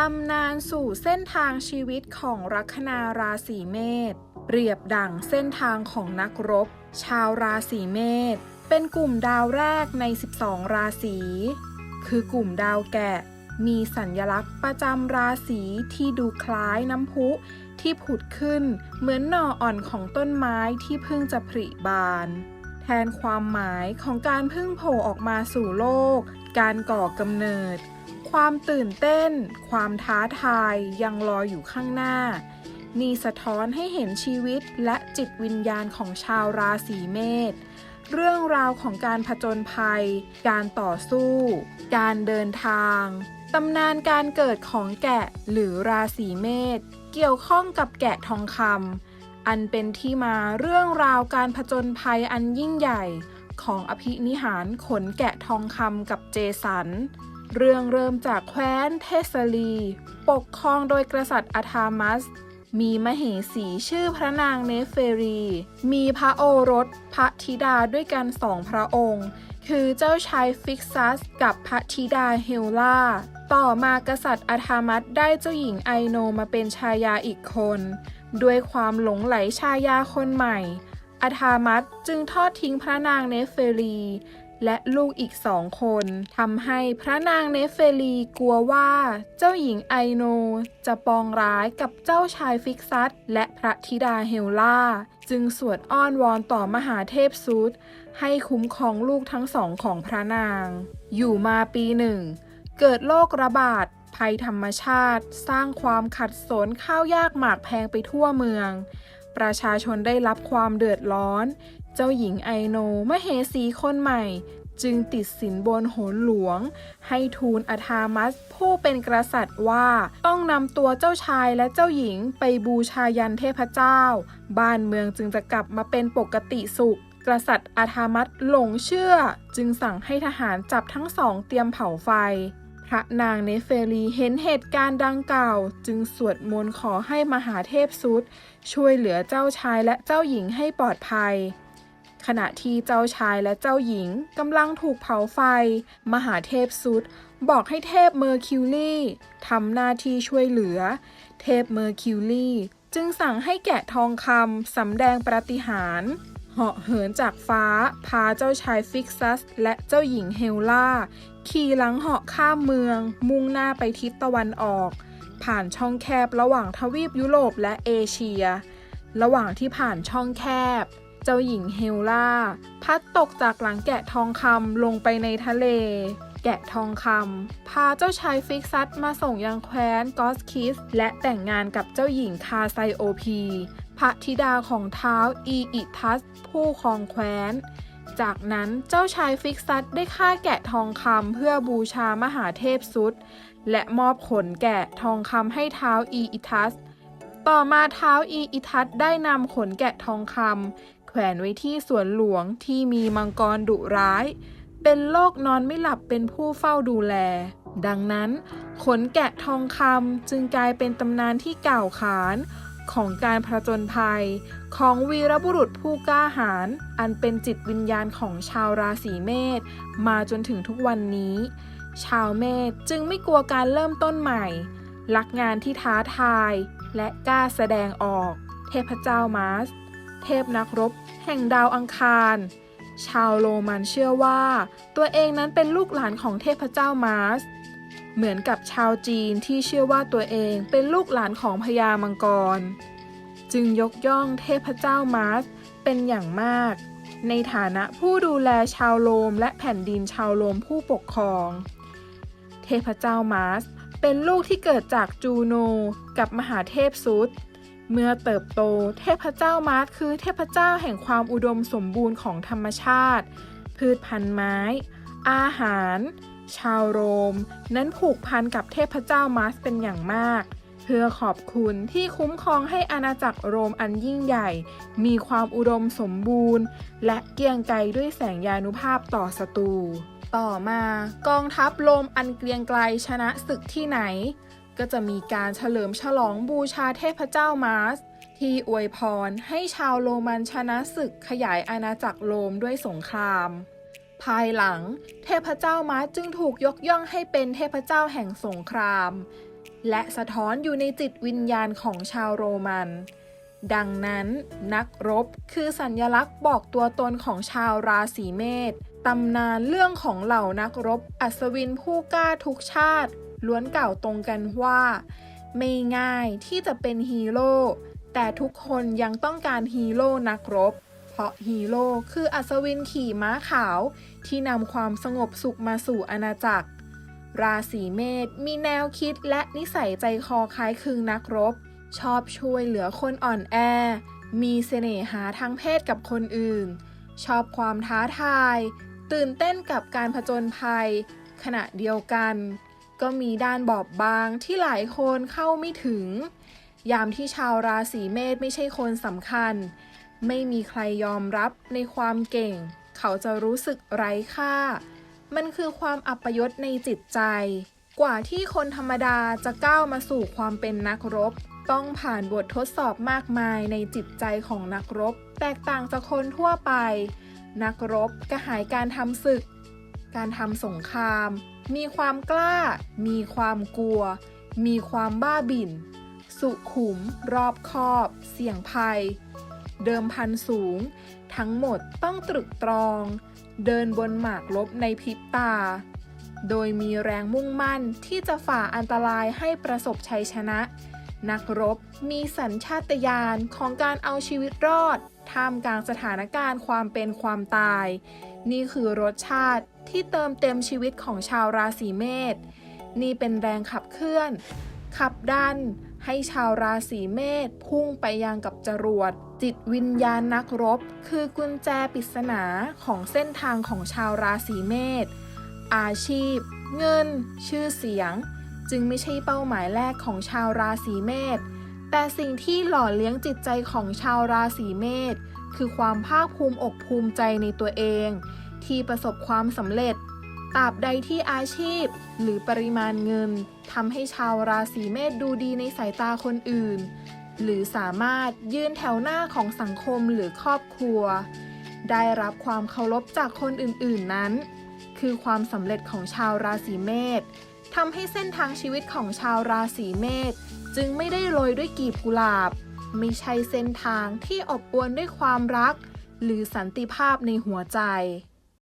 ตำนานสู่เส้นทางชีวิตของลัคนาราศีเมษเปรียบดั่งเส้นทางของนักรบ ชาวราศีเมษเป็นกลุ่มดาวแรกใน 12 ราศี คือกลุ่มดาวแกะ มีสัญลักษณ์ประจำราศีที่ดูคล้ายน้ำพุที่ผุดขึ้นเหมือนหน่ออ่อนของต้นไม้ที่เพิ่งจะผลิบาน แทนความหมายของการเพิ่งโผล่ออกมาสู่โลก การก่อกำเนิด ความตื่นเต้น ความท้าทายยังรออยู่ข้างหน้า นี่สะท้อนให้เห็นชีวิตและจิตวิญญาณของชาวราศีเมษเรื่องราวของการผจญภัย การต่อสู้ การเดินทาง ตำนานการเกิดของแกะหรือราศีเมษเกี่ยวข้องกับแกะทองคำอันเป็นที่มาเรื่องราวการผจญภัยอันยิ่งใหญ่ ของอภินิหารขนแกะทองคำกับเจสัน เรื่องเริ่มจากแคว้นเทสลี ปกครองโดยกษัตริย์อาธามัส มีมเหสีชื่อพระนางเนเฟรี มีพระโอรส พระธิดาด้วยกันสองพระองค์ คือเจ้าชายฟิกซัส กับพระธิดาเฮลล่า ต่อมากษัตริย์อาธามัสได้เจ้าหญิงไอโนมาเป็นชายาอีกคน ด้วยความหลงไหลชายาคนใหม่อาธามัสจึงทอดทิ้งพระนางเนเฟรี และลูกอีกสองคนทำให้พระนางเนเฟลีกลัวว่าเจ้าหญิงไอโนจะปองร้ายกับเจ้าชายฟิกซัสและพระธิดาเฮลล่า จึงสวดอ้อนวอนต่อมหาเทพซูดให้คุ้มครองลูกทั้งสองของพระนาง อยู่มาปีหนึ่ง เกิดโรคระบาดภัยธรรมชาติ สร้างความขัดสนข้าวยากหมากแพงไปทั่วเมือง ประชาชนได้รับความเดือดร้อน เจ้าหญิงไอโนมเหสีคนใหม่ จึงติดสินบนโหนหลวง ให้ทูลอาธามัสผู้เป็นกษัตริย์ว่าต้องนำตัวเจ้าชายและเจ้าหญิงไปบูชายันเทพเจ้า บ้านเมืองจึงจะกลับมาเป็นปกติสุขกษัตริย์อาธามัสหลงเชื่อ จึงสั่งให้ทหารจับทั้งสองเตรียมเผาไฟ พระนางเนเฟลีเห็นเหตุการณ์ดังกล่าว จึงสวดมนต์ขอให้มหาเทพซุด ช่วยเหลือเจ้าชายและเจ้าหญิงให้ปลอดภัย ขณะที่เจ้าชายและเจ้าหญิงกำลังถูกเผาไฟ มหาเทพซุดบอกให้เทพเมอร์คิวรีทำหน้าที่ช่วยเหลือ เทพเมอร์คิวรีจึงสั่งให้แกะทองคำสำแดงปาฏิหาริย์เหาะเหินจากฟ้าพาเจ้าชายฟิกซัส และเจ้าหญิงเฮลล่า ขี่หลังเหาะข้ามเมือง มุ่งหน้าไปทิศตะวันออก ผ่านช่องแคบระหว่างทวีปยุโรปและเอเชีย ระหว่างที่ผ่านช่องแคบ เจ้าหญิงเฮลล่า พัดตกจากหลังแกะทองคำลงไปในทะเล แกะทองคำพาเจ้าชายฟิกซัสมาส่งยังแคว้นกอสคิส และแต่งงานกับเจ้าหญิงคาไซโอพี พระธิดาของเท้าอีอิทัส ผู้ครองแคว้นจากนั้นเจ้าชายฟิกซัสได้ฆ่าแกะทองคำเพื่อบูชามหาเทพซุดและมอบขนแกะทองคำให้เท้าอีอิทัส ต่อมาเท้าอีอิทัสได้นำขนแกะทองคำ แขวนไว้ที่สวนหลวงที่มีมังกรดุร้าย เป็นโรคนอนไม่หลับเป็นผู้เฝ้าดูแล ดังนั้น ขนแกะทองคำจึงกลายเป็นตำนานที่เก่าขานของการผจญภัย ของวีรบุรุษผู้กล้าหาญอันเป็นจิตวิญญาณของชาวราศีเมษมาจนถึงทุกวันนี้ ชาวเมษจึงไม่กลัวการเริ่มต้นใหม่ รักงานที่ท้าทายและกล้าแสดงออก เทพเจ้ามาส เทพนักรบ แห่งดาวอังคาร ชาวโรมันเชื่อว่า ตัวเองนั้นเป็นลูกหลานของเทพเจ้ามาร์ส เหมือนกับชาวจีนที่เชื่อว่าตัวเองเป็นลูกหลานของพญามังกร จึงยกย่องเทพเจ้ามาร์สเป็นอย่างมาก ในฐานะผู้ดูแลชาวโรมและแผ่นดินชาวโรมผู้ปกครอง เทพเจ้ามาร์สเป็นลูกที่เกิดจากจูโนกับมหาเทพซุด เมื่อเติบโต เทพเจ้ามาร์สคือเทพเจ้าแห่งความอุดมสมบูรณ์ของธรรมชาติ พืชพันธุ์ไม้ อาหาร ชาวโรม นั้นผูกพันกับเทพเจ้ามาร์สเป็นอย่างมาก เพื่อขอบคุณที่คุ้มครองให้อาณาจักรโรมอันยิ่งใหญ่ มีความอุดมสมบูรณ์ และเกรียงไกรด้วยแสงยานุภาพต่อศัตรูต่อมากองทัพโรมอันเกรียงไกรชนะศึกที่ไหน ก็จะมีการเฉลิมฉลองบูชาเทพเจ้ามาร์ส ที่อวยพรให้ชาวโรมันชนะศึกขยายอาณาจักรโรมด้วยสงคราม ภายหลัง เทพเจ้ามาร์สจึงถูกยกย่องให้เป็นเทพเจ้าแห่งสงคราม และสะท้อนอยู่ในจิตวิญญาณของชาวโรมัน ดังนั้นนักรบคือสัญญลักษณ์บอกตัวตนของชาวราศีเมษตำนานเรื่องของเหล่านักรบอัศวินผู้กล้าทุกชาติ ล้วนกล่าวตรงกันว่า ไม่ง่ายที่จะเป็นฮีโร่แต่ทุกคนยังต้องการฮีโร่นักรบ เพราะฮีโร่คืออัศวินขี่ม้าขาว ที่นำความสงบสุขมาสู่อาณาจักร ราศีเมษมีแนวคิดและนิสัยใจคอคล้ายคลึงนักรบ ชอบช่วยเหลือคนอ่อนแอ มีเสน่หาทางเพศกับคนอื่น ชอบความท้าทาย ตื่นเต้นกับการผจญภัย ขณะเดียวกัน ก็มีด้านบอบบางที่หลายคนเข้าไม่ถึง ยามที่ชาวราศีเมษไม่ใช่คนสำคัญ ไม่มีใครยอมรับในความเก่ง เขาจะรู้สึกไร้ค่า มันคือความอัปยศในจิตใจ กว่าที่คนธรรมดาจะก้าวมาสู่ความเป็นนักรบ ต้องผ่านบททดสอบมากมายในจิตใจของนักรบ แตกต่างจากคนทั่วไป นักรบกระหายการทำศึก การทำสงคราม มีความกล้า มีความกลัว มีความบ้าบิ่น สุขุม รอบคอบ เสี่ยงภัย เดิมพันสูง ทั้งหมดต้องตรึกตรอง เดินบนหมากลบในพริบตา โดยมีแรงมุ่งมั่นที่จะฝ่าอันตรายให้ประสบชัยชนะ นักรบมีสัญชาตญาณของการเอาชีวิตรอด ท่ามกลางสถานการณ์ความเป็นความตาย นี่คือรสชาติ ที่เติมเต็มชีวิตของชาวราศีเมษนี่เป็นแรงขับเคลื่อน ขับดัน ให้ชาวราศีเมษพุ่งไปยังกับจรวด จิตวิญญาณนักรบ คือกุญแจปริศนาของเส้นทางของชาวราศีเมษอาชีพ เงิน ชื่อเสียง จึงไม่ใช่เป้าหมายแรกของชาวราศีเมษแต่สิ่งที่หล่อเลี้ยงจิตใจของชาวราศีเมษคือความภาคภูมิอกภูมิใจในตัวเอง ที่ประสบความสำเร็จตราบใดที่อาชีพ หรือปริมาณเงินทำให้ชาวราศีเมษดูดีในสายตาคนอื่น หรือสามารถยืนแถวหน้าของสังคมหรือครอบครัว ได้รับความเคารพจากคนอื่นๆนั้น คือความสำเร็จของชาวราศีเมษทำให้เส้นทางชีวิตของชาวราศีเมษจึงไม่ได้โรยด้วยกีบกุหลาบ ไม่ใช่เส้นทางที่อบอวลด้วยความรัก หรือสันติภาพในหัวใจ